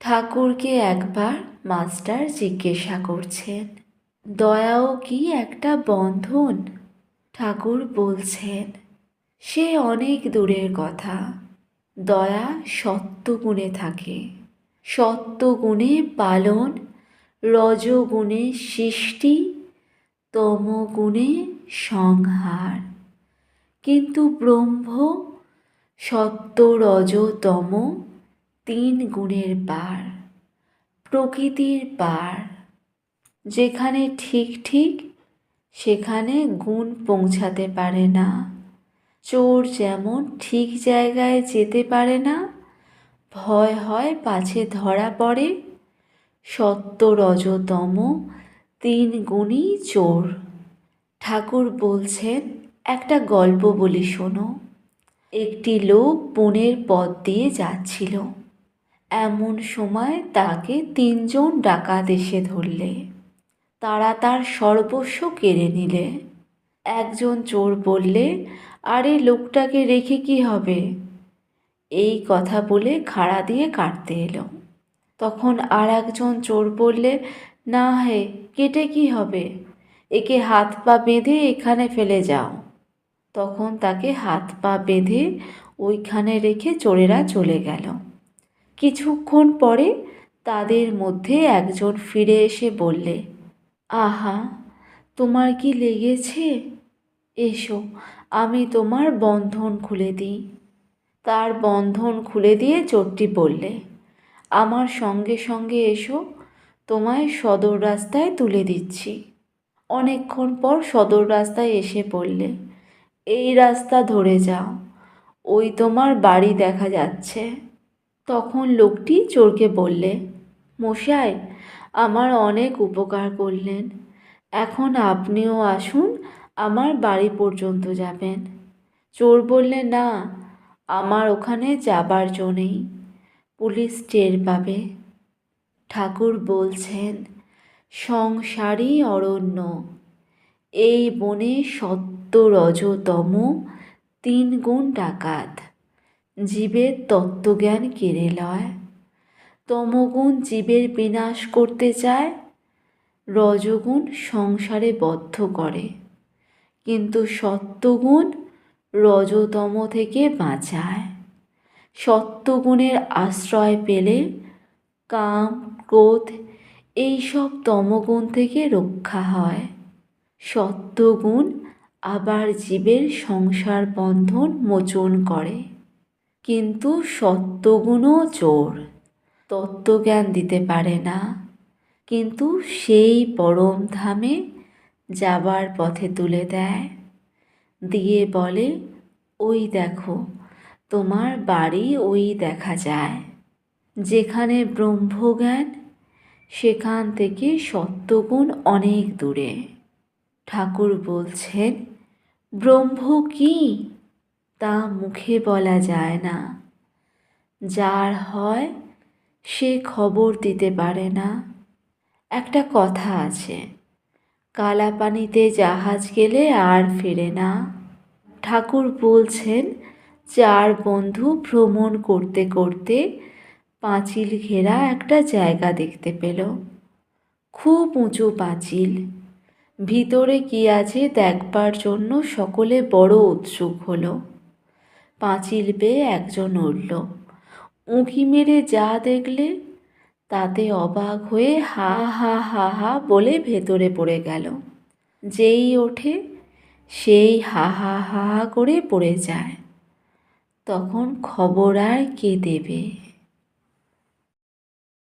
ঠাকুরকে একবার মাস্টার জিজ্ঞাসা করছেন, দয়াও কি একটা বন্ধন? ঠাকুর বলছেন, সে অনেক দূরের কথা। দয়া সত্যগুণে থাকে। সত্যগুণে পালন, রজগুণে সৃষ্টি, তমগুণে সংহার। কিন্তু ব্রহ্ম সত্য রজ তম তিন গুণের পার প্রকৃতির পার যেখানে ঠিক ঠিক, সেখানে গুণ পৌঁছাতে পারে না। চোর যেমন ঠিক জায়গায় যেতে পারে না, ভয় হয় পাছে ধরা পড়ে। সত্য রজতম তিন গুণই চোর। ঠাকুর বলছেন, একটা গল্প বলি শোনো। একটি লোক বনের পথ দিয়ে যাচ্ছিল। এমন সময় তাকে তিনজন ডাকাত এসে ধরলে। তারা তার সর্বস্ব কেড়ে নিলে। একজন চোর বললে, আরে, লোকটাকে রেখে কি হবে? এই কথা বলে খাড়া দিয়ে কাটতে এলো। তখন আর একজন চোর বললে, না হে, কেটে কি হবে? একে হাত পা বেঁধে এখানে ফেলে যাও। তখন তাকে হাত পা বেঁধে ওইখানে রেখে চোরেরা চলে গেল। কিছুক্ষণ পরে তাদের মধ্যে একজন ফিরে এসে বললে, আহা, তোমার কি লেগেছে? এসো, আমি তোমার বন্ধন খুলে দিই। তার বন্ধন খুলে দিয়ে চোরটি বললে, আমার সঙ্গে সঙ্গে এসো, তোমায় সদর রাস্তায় তুলে দিচ্ছি। অনেকক্ষণ পর সদর রাস্তায় এসে পড়লে এই রাস্তা ধরে যাও, ওই তোমার বাড়ি দেখা যাচ্ছে। তখন লোকটি চোরকে বললে, মশাই, আমার অনেক উপকার করলেন। এখন আপনিও আসুন, আমার বাড়ি পর্যন্ত যাবেন। চোর বললে, না, আমার ওখানে যাবার জো নেই। পুলিশ টের পাবে। ঠাকুর বলছেন, সংসারী অরণ্য, এই বনে সত্য রজতম তিন গুণ ডাকাত। জীবের তত্ত্বজ্ঞান কেড়ে লয়। তমগুণ জীবের বিনাশ করতে চায়, রজগুণ সংসারে বদ্ধ করে। কিন্তু সত্যগুণ রজতম থেকে বাঁচায়। সত্যগুণের আশ্রয় পেলে কাম, ক্রোধ, এইসব তমগুণ থেকে রক্ষা হয়। সত্যগুণ আবার জীবের সংসার বন্ধন মোচন করে। কিন্তু সত্যগুণও চোর। তত্ত্বজ্ঞান দিতে পারে না। কিন্তু সেই পরম ধামে যাবার পথে তুলে দেয়। দিয়ে বলে, ওই দেখো, তোমার বাড়ি ওই দেখা যায়। যেখানে ব্রহ্মজ্ঞান, সেখান থেকে সত্যগুণ অনেক দূরে। ঠাকুর বলছেন, ব্রহ্ম কি? তা মুখে বলা যায় না। যার হয় সে খবর দিতে পারে না। একটা কথা আছে, কালাপানিতে জাহাজ গেলে আর ফেরে না। ঠাকুর বলছেন, চার বন্ধু ভ্রমণ করতে করতে পাঁচিল ঘেরা একটা জায়গা দেখতে পেল। খুব উঁচু পাঁচিল। ভিতরে কি আছে দেখবার জন্য সকলে বড় উৎসুক হলো। পাঁচিল বেয়ে একজন উঠল। উঁকি মেরে যা দেখলে, তাতে অবাক হয়ে হা হা হা হা বলে ভেতরে পড়ে গেল। যেই ওঠে, সেই হা হা হা হা করে পড়ে যায়। তখন খবর আর কে দেবে?